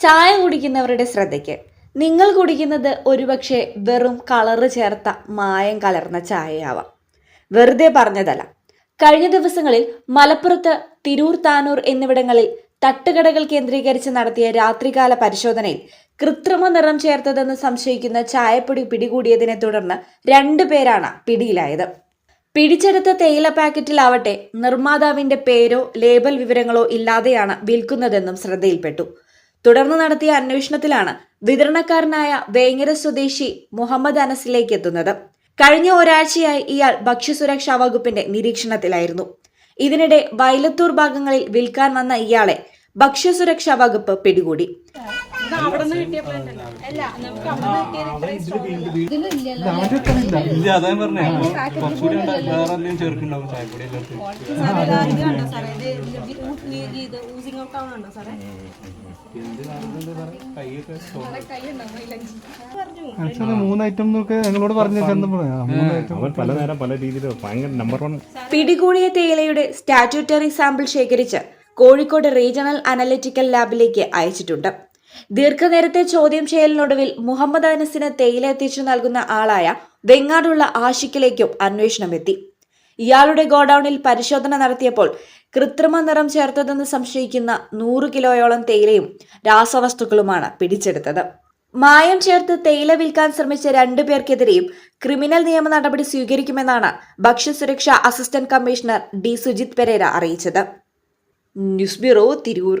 ചായ കുടിക്കുന്നവരുടെ ശ്രദ്ധയ്ക്ക്. നിങ്ങൾ കുടിക്കുന്നത് ഒരുപക്ഷെ വെറും കളറ് ചേർത്ത മായം കലർന്ന ചായയാവാം. വെറുതെ പറഞ്ഞതല്ല. കഴിഞ്ഞ ദിവസങ്ങളിൽ മലപ്പുറത്ത് തിരൂർ താനൂർ എന്നിവിടങ്ങളിൽ തട്ടുകടകൾ കേന്ദ്രീകരിച്ച് നടത്തിയ രാത്രികാല പരിശോധനയിൽ കൃത്രിമ നിറം ചേർത്തതെന്ന് സംശയിക്കുന്ന ചായപ്പൊടി പിടികൂടിയതിനെ തുടർന്ന് രണ്ടുപേരാണ് പിടിയിലായത്. പിടിച്ചെടുത്ത തേയില പാക്കറ്റിലാവട്ടെ നിർമ്മാതാവിന്റെ പേരോ ലേബൽ വിവരങ്ങളോ ഇല്ലാതെയാണ് വിൽക്കുന്നതെന്നും ശ്രദ്ധയിൽപ്പെട്ടു. തുടർന്ന് നടത്തിയ അന്വേഷണത്തിലാണ് വിതരണക്കാരനായ വേങ്ങര സ്വദേശി മുഹമ്മദ് അനസിലേക്ക് എത്തുന്നത്. കഴിഞ്ഞ ഒരാഴ്ചയായി ഇയാൾ ഭക്ഷ്യസുരക്ഷാ വകുപ്പിന്റെ നിരീക്ഷണത്തിലായിരുന്നു. ഇതിനിടെ വയലത്തൂർ ഭാഗങ്ങളിൽ വിൽക്കാൻ വന്ന ഇയാളെ ഭക്ഷ്യസുരക്ഷാ വകുപ്പ് പിടികൂടി. ഇല്ല. അതാ പറഞ്ഞേ. കുറച്ചുകൂടി വേറെ എന്തെങ്കിലും ചേർക്കുന്നുണ്ടാവും ചായപ്പൊടി മൂന്ന് ഐറ്റം എന്നൊക്കെ ഞങ്ങളോട് പറഞ്ഞു പല നേരം പല രീതിയിൽ ഭയങ്കര നമ്പർ വൺ പിടികൂടിയ തേയിലയുടെ സ്റ്റാറ്റ്യൂട്ടറി സാമ്പിൾ ശേഖരിച്ച് കോഴിക്കോട് റീജിയണൽ അനലിറ്റിക്കൽ ലാബിലേക്ക് അയച്ചിട്ടുണ്ട്. ദീർഘനേരത്തെ ചോദ്യം ചെയ്യലിനൊടുവിൽ മുഹമ്മദ് അനസിന് തേയില എത്തിച്ചു നൽകുന്ന ആളായ വെങ്ങാടുള്ള ആഷിക്കിലേക്കും അന്വേഷണം എത്തി ഇയാളുടെ ഗോഡൌണിൽ പരിശോധന നടത്തിയപ്പോൾ കൃത്രിമ നിറം ചേർത്തതെന്ന് സംശയിക്കുന്ന നൂറ് കിലോയോളം തേയിലയും രാസവസ്തുക്കളുമാണ് പിടിച്ചെടുത്തത്. മായം ചേർത്ത് തേയില വിൽക്കാൻ ശ്രമിച്ച രണ്ടു പേർക്കെതിരെയും ക്രിമിനൽ നിയമ നടപടി സ്വീകരിക്കുമെന്നാണ് ഭക്ഷ്യസുരക്ഷാ assistant commissioner D Sujith Perera അറിയിച്ചത്. News bureau Tirur.